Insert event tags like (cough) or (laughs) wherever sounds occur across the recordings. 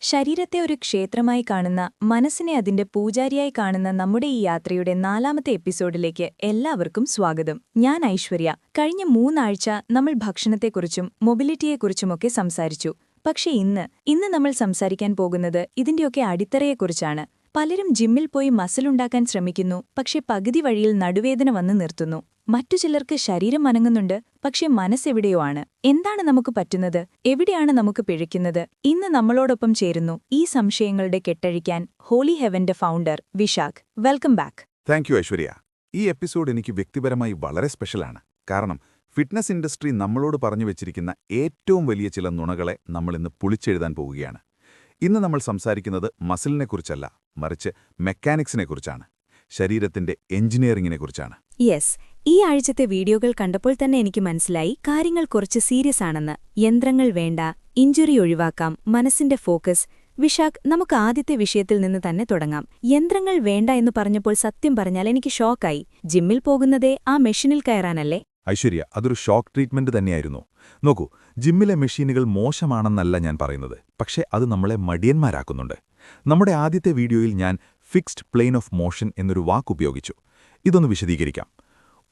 ശരീരത്തെ ഒരു ക്ഷേത്രമായി കാണുന്ന മനസ്സിനെ അതിന്റെ പൂജാരിയായി കാണുന്ന നമ്മുടെ ഈ യാത്രയുടെ നാലാമത്തെ എപ്പിസോഡിലേക്ക് എല്ലാവർക്കും സ്വാഗതം. ഞാൻ ഐശ്വര്യ. കഴിഞ്ഞ മൂന്നാഴ്ച നമ്മൾ ഭക്ഷണത്തെക്കുറിച്ചും മൊബിലിറ്റിയെക്കുറിച്ചുമൊക്കെ സംസാരിച്ചു. പക്ഷേ ഇന്ന് ഇന്ന് നമ്മൾ സംസാരിക്കാൻ പോകുന്നത് ഇതിന്റെയൊക്കെ അടിത്തറയെക്കുറിച്ചാണ്. പലരും ജിമ്മിൽ പോയി മസിലുണ്ടാക്കാൻ ശ്രമിക്കുന്നു പക്ഷേ പകുതി വഴിയിൽ നടുവേദന വന്ന് നിർത്തുന്നു. മറ്റു ചിലർക്ക് ശരീരം അനങ്ങുന്നുണ്ട് പക്ഷെ മനസ്സെവിടെയോ ആണ്. എന്താണ് നമുക്ക് പറ്റുന്നത്? എവിടെയാണ് നമുക്ക് പിഴയ്ക്കുന്നത്? ഇന്ന് നമ്മളോടൊപ്പം ചേരുന്നു ഈ സംശയങ്ങളുടെ കെട്ടഴിക്കാൻ holy ഹെവന്റെ founder Vishakh. Welcome back. Thank you Aishwarya. ഈ എപ്പിസോഡ് എനിക്ക് വ്യക്തിപരമായി വളരെ സ്പെഷ്യലാണ്. കാരണം ഫിറ്റ്നസ് ഇൻഡസ്ട്രി നമ്മളോട് പറഞ്ഞു വെച്ചിരിക്കുന്ന ഏറ്റവും വലിയ ചില നുണകളെ നമ്മൾ ഇന്ന് പൊളിച്ചെഴുതാൻ പോവുകയാണ്. ഇന്ന് നമ്മൾ സംസാരിക്കുന്നത് മസിലിനെക്കുറിച്ചല്ല മറിച്ച് മെക്കാനിക്സിനെക്കുറിച്ചാണ് ശരീരത്തിന്റെ എഞ്ചിനീയറിംഗിനെക്കുറിച്ചാണ് യെസ് ഈ ആഴ്ചത്തെ വീഡിയോകൾ കണ്ടപ്പോൾ തന്നെ എനിക്ക് മനസ്സിലായി കാര്യങ്ങൾ കുറച്ച് സീരിയസ് ആണെന്ന്. യന്ത്രങ്ങൾ വേണ്ട ഇഞ്ചുറി ഒഴിവാക്കാം മനസ്സിന്റെ ഫോക്കസ്. വിശാഖ് നമുക്ക് ആദ്യത്തെ വിഷയത്തിൽ നിന്ന് തന്നെ തുടങ്ങാം. യന്ത്രങ്ങൾ വേണ്ട എന്ന് പറഞ്ഞപ്പോൾ സത്യം പറഞ്ഞാൽ എനിക്ക് ഷോക്കായി. ജിമ്മിൽ പോകുന്നതേ ആ മെഷീനിൽ കയറാനല്ലേ? ഐശ്വര്യ അതൊരു ഷോക്ക് ട്രീറ്റ്മെന്റ് തന്നെയായിരുന്നു. നോക്കൂ ജിമ്മിലെ മെഷീനുകൾ മോശമാണെന്നല്ല ഞാൻ പറയുന്നത്. പക്ഷേ അത് നമ്മളെ മടിയന്മാരാക്കുന്നുണ്ട്. നമ്മുടെ ആദ്യത്തെ വീഡിയോയിൽ ഞാൻ ഫിക്സ്ഡ് പ്ലെയിൻ ഓഫ് മോഷൻ എന്നൊരു വാക്ക് ഉപയോഗിച്ചു ഇതൊന്ന് വിശദീകരിക്കാം.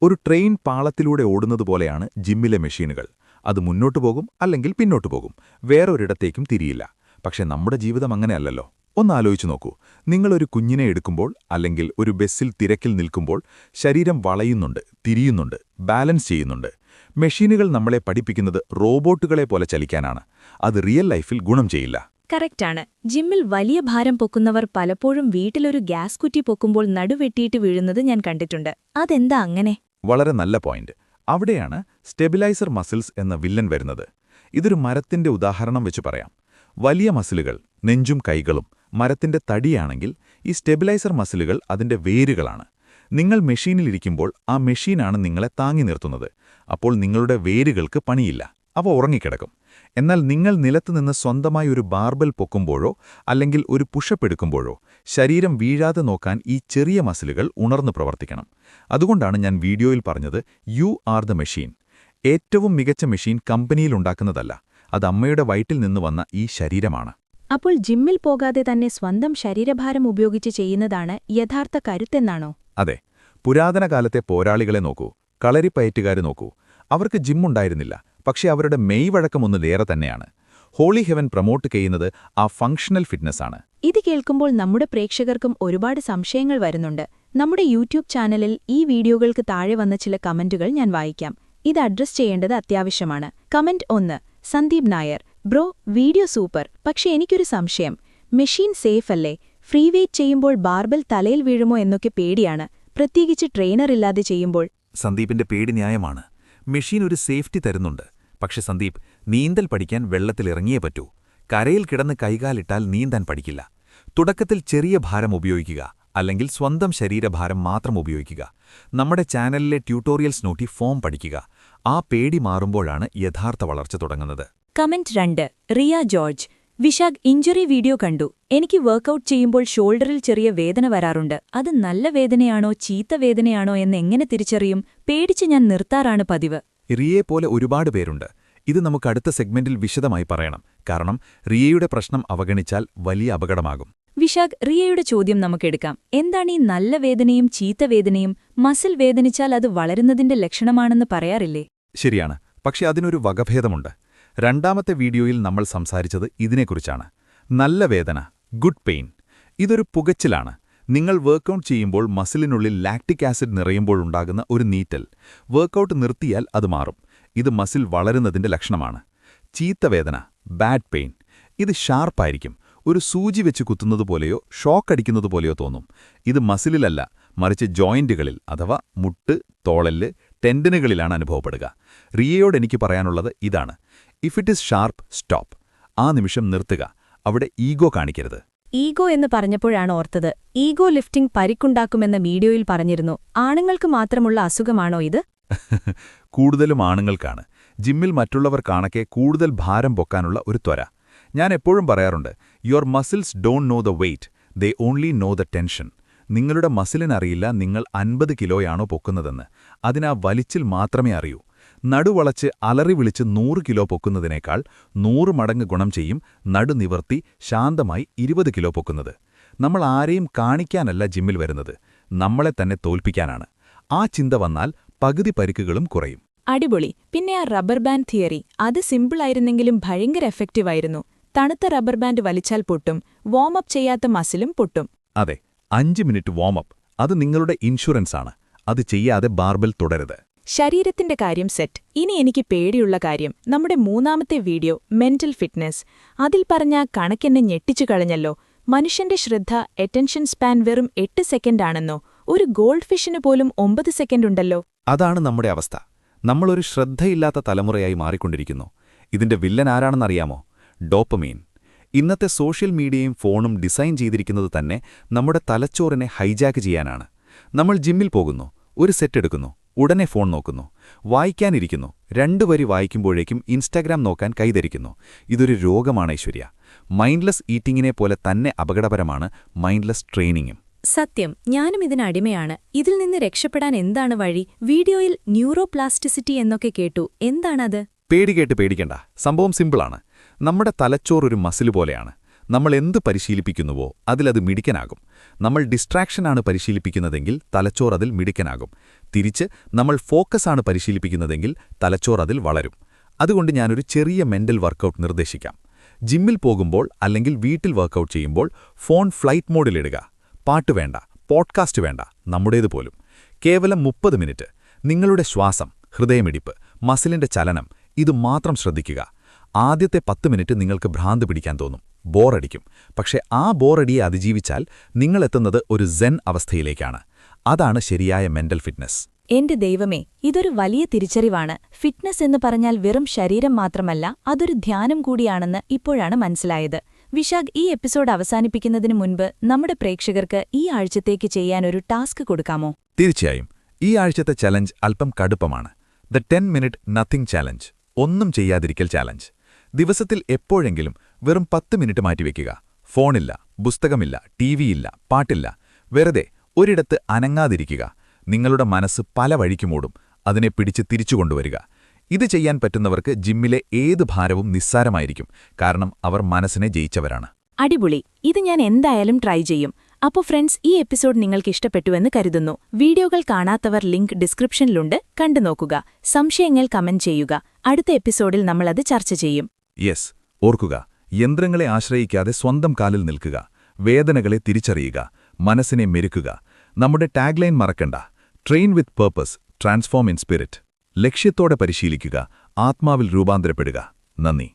ഒരു ട്രെയിൻ പാളത്തിലൂടെ ഓടുന്നതുപോലെയാണ് ജിമ്മിലെ മെഷീനുകൾ. അത് മുന്നോട്ട് പോകും അല്ലെങ്കിൽ പിന്നോട്ട് പോകും. വേറൊരിടത്തേക്കും തിരിയില്ല. പക്ഷെ നമ്മുടെ ജീവിതം അങ്ങനെയല്ലല്ലോ. ഒന്ന് ആലോചിച്ചു നോക്കൂ. നിങ്ങളൊരു കുഞ്ഞിനെ എടുക്കുമ്പോൾ അല്ലെങ്കിൽ ഒരു ബസ്സിൽ തിരക്കിൽ നിൽക്കുമ്പോൾ ശരീരം വളയുന്നുണ്ട് തിരിയുന്നുണ്ട് ബാലൻസ് ചെയ്യുന്നുണ്ട്. മെഷീനുകൾ നമ്മളെ പഠിപ്പിക്കുന്നത് റോബോട്ടുകളെ പോലെ ചലിക്കാനാണ്. അത് റിയൽ ലൈഫിൽ ഗുണം ചെയ്യില്ല. കറക്റ്റാണ്. ജിമ്മിൽ വലിയ ഭാരം പൊക്കുന്നവർ പലപ്പോഴും വീട്ടിലൊരു ഗ്യാസ് കുറ്റി പൊക്കുമ്പോൾ നടുവെട്ടിയിട്ട് വീഴുന്നത് ഞാൻ കണ്ടിട്ടുണ്ട്. അതെന്താ അങ്ങനെ? വളരെ നല്ല പോയിന്റ്. അവിടെയാണ് സ്റ്റെബിലൈസർ മസിൽസ് എന്ന വില്ലൻ വരുന്നത്. ഇതൊരു മരത്തിന്റെ ഉദാഹരണം വെച്ച് പറയാം. വലിയ മസിലുകൾ നെഞ്ചും കൈകളും മരത്തിന്റെ തടിയാണെങ്കിൽ ഈ സ്റ്റെബിലൈസർ മസിലുകൾ അതിന്റെ വേരുകളാണ്. നിങ്ങൾ മെഷീനിലിരിക്കുമ്പോൾ ആ മെഷീനാണ് നിങ്ങളെ താങ്ങി നിർത്തുന്നത്. അപ്പോൾ നിങ്ങളുടെ വേരുകൾക്ക് പണിയില്ല. അവ ഉറങ്ങിക്കിടക്കും. എന്നാൽ നിങ്ങൾ നിലത്തുനിന്ന് സ്വന്തമായി ഒരു ബാർബൽ പൊക്കുമ്പോഴോ അല്ലെങ്കിൽ ഒരു പുഷപ്പ് എടുക്കുമ്പോഴോ ശരീരം വീഴാതെ നോക്കാൻ ഈ ചെറിയ മസിലുകൾ ഉണർന്നു പ്രവർത്തിക്കണം. അതുകൊണ്ടാണ് ഞാൻ വീഡിയോയിൽ പറഞ്ഞത് യു ആർ ദ മെഷീൻ ഏറ്റവും മികച്ച മെഷീൻ കമ്പനിയിലുണ്ടാക്കുന്നതല്ല അത് അമ്മയുടെ വയറ്റിൽ നിന്ന് വന്ന ഈ ശരീരമാണ്. അപ്പോൾ ജിമ്മിൽ പോകാതെ തന്നെ സ്വന്തം ശരീരഭാരം ഉപയോഗിച്ച് ചെയ്യുന്നതാണ് യഥാർത്ഥ കരുത്തെന്നാണോ? അതെ പുരാതന കാലത്തെ പോരാളികളെ നോക്കൂ കളരിപ്പയറ്റുകാരെ നോക്കൂ. അവർക്ക് ജിമ്മുണ്ടായിരുന്നില്ല പക്ഷേ അവരുടെ മെയ് വഴക്കമൊന്നിലേറെ തന്നെയാണ്. ഹോളി ഹെവൻ പ്രൊമോട്ട് ചെയ്യുന്നത് ആ ഫങ്ഷണൽ ഫിറ്റ്നസ് ആണ്. ഇത് കേൾക്കുമ്പോൾ നമ്മുടെ പ്രേക്ഷകർക്കും ഒരുപാട് സംശയങ്ങൾ വരുന്നുണ്ട്. നമ്മുടെ യൂട്യൂബ് ചാനലിൽ ഈ വീഡിയോകൾക്ക് താഴെ വന്ന ചില കമന്റുകൾ ഞാൻ വായിക്കാം. ഇത് അഡ്രസ് ചെയ്യേണ്ടത് അത്യാവശ്യമാണ്. കമന്റ് ഒന്ന് Sandeep Nair bro video super. പക്ഷെ എനിക്കൊരു സംശയം. മെഷീൻ സേഫ് അല്ലേ? ഫ്രീ വെയ്റ്റ് ചെയ്യുമ്പോൾ ബാർബൽ തലയിൽ വീഴുമോ എന്നൊക്കെ പേടിയാണ്. പ്രത്യേകിച്ച് ട്രെയിനർ ഇല്ലാതെ ചെയ്യുമ്പോൾ. സന്ദീപിന്റെ പേടി ന്യായമാണ്. മെഷീൻ ഒരു സേഫ്റ്റി തരുന്നുണ്ട്. പക്ഷെ സന്ദീപ് നീന്തൽ പഠിക്കാൻ വെള്ളത്തിലിറങ്ങിയേ പറ്റൂ. കരയിൽ കിടന്ന് കൈകാലിട്ടാൽ നീന്താൻ പഠിക്കില്ല. തുടക്കത്തിൽ ചെറിയ ഭാരം ഉപയോഗിക്കുക അല്ലെങ്കിൽ സ്വന്തം ശരീരഭാരം മാത്രം ഉപയോഗിക്കുക. നമ്മുടെ ചാനലിലെ ട്യൂട്ടോറിയൽസ് നോട്ടി ഫോം പഠിക്കുക. ആ പേടി മാറുമ്പോഴാണ് യഥാർത്ഥ വളർച്ച തുടങ്ങുന്നത്. കമന്റ് രണ്ട് Riya George. Vishakh injury video കണ്ടു. എനിക്ക് വർക്കൗട്ട് ചെയ്യുമ്പോൾ ഷോൾഡറിൽ ചെറിയ വേദന വരാറുണ്ട്. അത് നല്ല വേദനയാണോ ചീത്ത വേദനയാണോ എന്ന് എങ്ങനെ തിരിച്ചറിയും? പേടിച്ച് ഞാൻ നിർത്താറാണ് പതിവ്. റിയയെ പോലെ ഒരുപാട് പേരുണ്ട്. ഇത് നമുക്ക് അടുത്ത സെഗ്മെന്റിൽ വിശദമായി പറയണം. കാരണം റിയയുടെ പ്രശ്നം അവഗണിച്ചാൽ വലിയ അപകടമാകും. വിശാഖ് റിയയുടെ ചോദ്യം നമുക്കെടുക്കാം എന്താണ് ഈ നല്ല വേദനയും ചീത്ത വേദനയും? മസിൽ വേദനിച്ചാൽ അത് വളരുന്നതിന്റെ ലക്ഷണമാണെന്ന് പറയാറില്ലേ? ശരിയാണ്. പക്ഷെ അതിനൊരു വകഭേദമുണ്ട്. രണ്ടാമത്തെ വീഡിയോയിൽ നമ്മൾ സംസാരിച്ചത് ഇതിനെക്കുറിച്ചാണ്. നല്ല വേദന ഗുഡ് പെയിൻ. ഇതൊരു പുകച്ചിലാണ്. നിങ്ങൾ വർക്കൗട്ട് ചെയ്യുമ്പോൾ മസിലിനുള്ളിൽ ലാക്റ്റിക് ആസിഡ് നിറയുമ്പോഴുണ്ടാകുന്ന ഒരു നീറ്റൽ. വർക്കൗട്ട് നിർത്തിയാൽ അത് മാറും. ഇത് മസിൽ വളരുന്നതിന്റെ ലക്ഷണമാണ്. ചീത്തവേദന ബാഡ് പെയിൻ ഇത് ഷാർപ്പായിരിക്കും ഒരു സൂചി വെച്ച് കുത്തുന്നതുപോലെയോ ഷോക്ക് അടിക്കുന്നതുപോലെയോ തോന്നും. ഇത് മസിലിലല്ല മറിച്ച് ജോയിന്റുകളിൽ അഥവാ മുട്ട് തോളൽ ടെൻഡനുകളിലാണ് അനുഭവപ്പെടുക. റിയയോട് എനിക്ക് പറയാനുള്ളത് ഇതാണ്. If it is sharp stop ആ നിമിഷം നിർത്തുക. അവിടെ ഈഗോ കാണിക്കരുത്. ഈഗോ എന്ന് പറഞ്ഞപ്പോഴാണ് ഓർത്തത്. ഈഗോ ലിഫ്റ്റിംഗ് പരിക്കുണ്ടാക്കുമെന്ന വീഡിയോയിൽ പറഞ്ഞിരുന്നു. ആണുങ്ങൾക്ക് മാത്രമുള്ള അസുഖമാണോ ഇത്? (laughs) കൂടുതലും ആണുങ്ങൾക്കാണ്. ജിമ്മിൽ മറ്റുള്ളവർ കാണക്കെ കൂടുതൽ ഭാരം പൊക്കാനുള്ള ഒരു ത്വര. ഞാൻ എപ്പോഴും പറയാറുണ്ട് your muscles don't know the weight they only know the tension നിങ്ങളുടെ മസിലിനറിയില്ല നിങ്ങൾ അൻപത് കിലോയാണോ പൊക്കുന്നതെന്ന്. അതിനാ വലിച്ചിൽ മാത്രമേ അറിയൂ. നടുവളച്ച് അലറി വിളിച്ച് നൂറ് കിലോ പൊക്കുന്നതിനേക്കാൾ നൂറ് മടങ്ങ് ഗുണം ചെയ്യും നടുനിവർത്തി ശാന്തമായി ഇരുപത് കിലോ പൊക്കുന്നത്. നമ്മൾ ആരെയും കാണിക്കാനല്ല ജിമ്മിൽ വരുന്നത്. നമ്മളെ തന്നെ തോൽപ്പിക്കാനാണ്. ആ ചിന്ത വന്നാൽ പകുതി പരിക്കുകളും കുറയും. അടിപൊളി. പിന്നെ ആ റബ്ബർ ബാൻഡ് തിയറി. അത് സിമ്പിളായിരുന്നെങ്കിലും ഭയങ്കര എഫക്റ്റീവായിരുന്നു തണുത്ത റബ്ബർ ബാൻഡ് വലിച്ചാൽ പൊട്ടും. വാം അപ്പ് ചെയ്യാത്ത മസിലും പൊട്ടും. അതെ. അഞ്ച് മിനിറ്റ് വാമപ്പ് അത് നിങ്ങളുടെ ഇൻഷുറൻസാണ്. അത് ചെയ്യാതെ ബാർബൽ തുടരുത്. ശരീരത്തിന്റെ കാര്യം സെറ്റ്. ഇനി എനിക്ക് പേടിയുള്ള കാര്യം. നമ്മുടെ മൂന്നാമത്തെ വീഡിയോ മെന്റൽ ഫിറ്റ്നസ് അതിൽ പറഞ്ഞ കണക്കെന്നെ ഞെട്ടിച്ചു കളഞ്ഞല്ലോ. മനുഷ്യന്റെ ശ്രദ്ധ അറ്റൻഷൻ സ്പാൻ വെറും എട്ട് സെക്കൻഡാണെന്നോ ഒരു ഗോൾഡ് ഫിഷിന് പോലും ഒമ്പത് സെക്കൻഡുണ്ടല്ലോ അതാണ് നമ്മുടെ അവസ്ഥ. നമ്മളൊരു ശ്രദ്ധയില്ലാത്ത തലമുറയായി മാറിക്കൊണ്ടിരിക്കുന്നു. ഇതിന്റെ വില്ലൻ ആരാണെന്നറിയാമോ? ഡോപ്പമീൻ ഇന്നത്തെ സോഷ്യൽ മീഡിയയും ഫോണും ഡിസൈൻ ചെയ്തിരിക്കുന്നത് തന്നെ നമ്മുടെ തലച്ചോറിനെ ഹൈജാക്ക് ചെയ്യാനാണ്. നമ്മൾ ജിമ്മിൽ പോകുന്നു. ഒരു സെറ്റ് എടുക്കുന്നു. ഉടനെ ഫോൺ നോക്കുന്നു. വായിക്കാനിരിക്കുന്നു. രണ്ടു വരി വായിക്കുമ്പോഴേക്കും ഇൻസ്റ്റാഗ്രാം നോക്കാൻ കൈതരിക്കുന്നു. ഇതൊരു രോഗമാണ് ഐശ്വര്യ. മൈൻഡ്ലെസ് ഈറ്റിങ്ങിനെ പോലെ തന്നെ അപകടപരമാണ് മൈൻഡ്ലെസ് ട്രെയിനിങ്ങും. സത്യം ഞാനും ഇതിനടിമയാണ് ഇതിൽ നിന്ന് രക്ഷപ്പെടാൻ എന്താണ് വഴി? വീഡിയോയിൽ ന്യൂറോപ്ലാസ്റ്റിസിറ്റി എന്നൊക്കെ കേട്ടു. എന്താണത്? പേടികേട്ട് പേടിക്കണ്ട. സംഭവം സിമ്പിളാണ്. നമ്മുടെ തലച്ചോറൊരു മസിൽ പോലെയാണ്. നമ്മൾ എന്ത് പരിശീലിപ്പിക്കുന്നുവോ അതിലത് മിടിക്കനാകും. നമ്മൾ ഡിസ്ട്രാക്ഷനാണ് പരിശീലിപ്പിക്കുന്നതെങ്കിൽ തലച്ചോർ അതിൽ മിടിക്കനാകും. തിരിച്ച് നമ്മൾ ഫോക്കസാണ് പരിശീലിപ്പിക്കുന്നതെങ്കിൽ തലച്ചോർ അതിൽ വളരും. അതുകൊണ്ട് ഞാനൊരു ചെറിയ മെന്റൽ വർക്കൗട്ട് നിർദ്ദേശിക്കാം. ജിമ്മിൽ പോകുമ്പോൾ അല്ലെങ്കിൽ വീട്ടിൽ വർക്കൗട്ട് ചെയ്യുമ്പോൾ ഫോൺ ഫ്ലൈറ്റ് മോഡിലിടുക പാട്ട് വേണ്ട പോഡ്കാസ്റ്റ് വേണ്ട നമ്മുടേത് പോലും. കേവലം മുപ്പത് മിനിറ്റ്. നിങ്ങളുടെ ശ്വാസം ഹൃദയമിടിപ്പ് മസിലിന്റെ ചലനം ഇത് മാത്രം ശ്രദ്ധിക്കുക. ആദ്യത്തെ പത്ത് മിനിറ്റ് നിങ്ങൾക്ക് ഭ്രാന്ത് പിടിക്കാൻ തോന്നും. ബോറടിക്കും. പക്ഷെ ആ ബോറടിയെ അതിജീവിച്ചാൽ നിങ്ങൾ എത്തുന്നത് ഒരു സെൻ അവസ്ഥയിലേക്കാണ്. അതാണ് ശരിയായ മെന്റൽ ഫിറ്റ്നസ്. എന്റെ ദൈവമേ ഇതൊരു വലിയ തിരിച്ചറിവാണ്. ഫിറ്റ്നസ് എന്ന് പറഞ്ഞാൽ വെറും ശരീരം മാത്രമല്ല അതൊരു ധ്യാനം കൂടിയാണെന്ന് ഇപ്പോഴാണ് മനസ്സിലായത്. വിശാഖ് ഈ എപ്പിസോഡ് അവസാനിപ്പിക്കുന്നതിന് മുൻപ് നമ്മുടെ പ്രേക്ഷകർക്ക് ഈ ആഴ്ചത്തേക്ക് ചെയ്യാൻ ഒരു ടാസ്ക് കൊടുക്കാമോ? തീർച്ചയായും. ഈ ആഴ്ചത്തെ ചലഞ്ച് അല്പം കടുപ്പമാണ്. The ten minute nothing challenge ഒന്നും ചെയ്യാതിരിക്കൽ ചാലഞ്ച്. ദിവസത്തിൽ എപ്പോഴെങ്കിലും വെറും പത്ത് മിനിറ്റ് മാറ്റിവെക്കുക ഫോണില്ല പുസ്തകമില്ല ടിവിയില്ല പാട്ടില്ല. വെറുതെ ഒരിടത്ത് അനങ്ങാതിരിക്കുക. നിങ്ങളുടെ മനസ്സ് പല വഴിക്കുമോടും അതിനെ പിടിച്ച് തിരിച്ചുകൊണ്ടുവരിക ഇത് ചെയ്യാൻ പറ്റുന്നവർക്ക് ജിമ്മിലെ ഏത് ഭാരവും നിസ്സാരമായിരിക്കും. കാരണം അവർ മനസ്സിനെ ജയിച്ചവരാണ്. അടിപൊളി. ഇത് ഞാൻ എന്തായാലും ട്രൈ ചെയ്യും. അപ്പോ ഫ്രണ്ട്സ് ഈ എപ്പിസോഡ് നിങ്ങൾക്ക് ഇഷ്ടപ്പെട്ടുവെന്ന് കരുതുന്നു. വീഡിയോകൾ കാണാത്തവർ ലിങ്ക് ഡിസ്ക്രിപ്ഷനിലുണ്ട്. കണ്ടു നോക്കുക. സംശയങ്ങൾ കമന്റ് ചെയ്യുക. അടുത്ത എപ്പിസോഡിൽ നമ്മളത് ചർച്ച ചെയ്യും. യെസ് ഓർക്കുക. യന്ത്രങ്ങളെ ആശ്രയിക്കാതെ സ്വന്തം കാലിൽ നിൽക്കുക വേദനകളെ തിരിച്ചറിയുക മനസ്സിനെ മെരുക്കുക നമ്മുടെ ടാഗ്ലൈൻ മറക്കണ്ട. Train with purpose transform in spirit ലക്ഷ്യത്തോടെ പരിശീലിക്കുക ആത്മാവിൽ രൂപാന്തരപ്പെടുക. നന്ദി.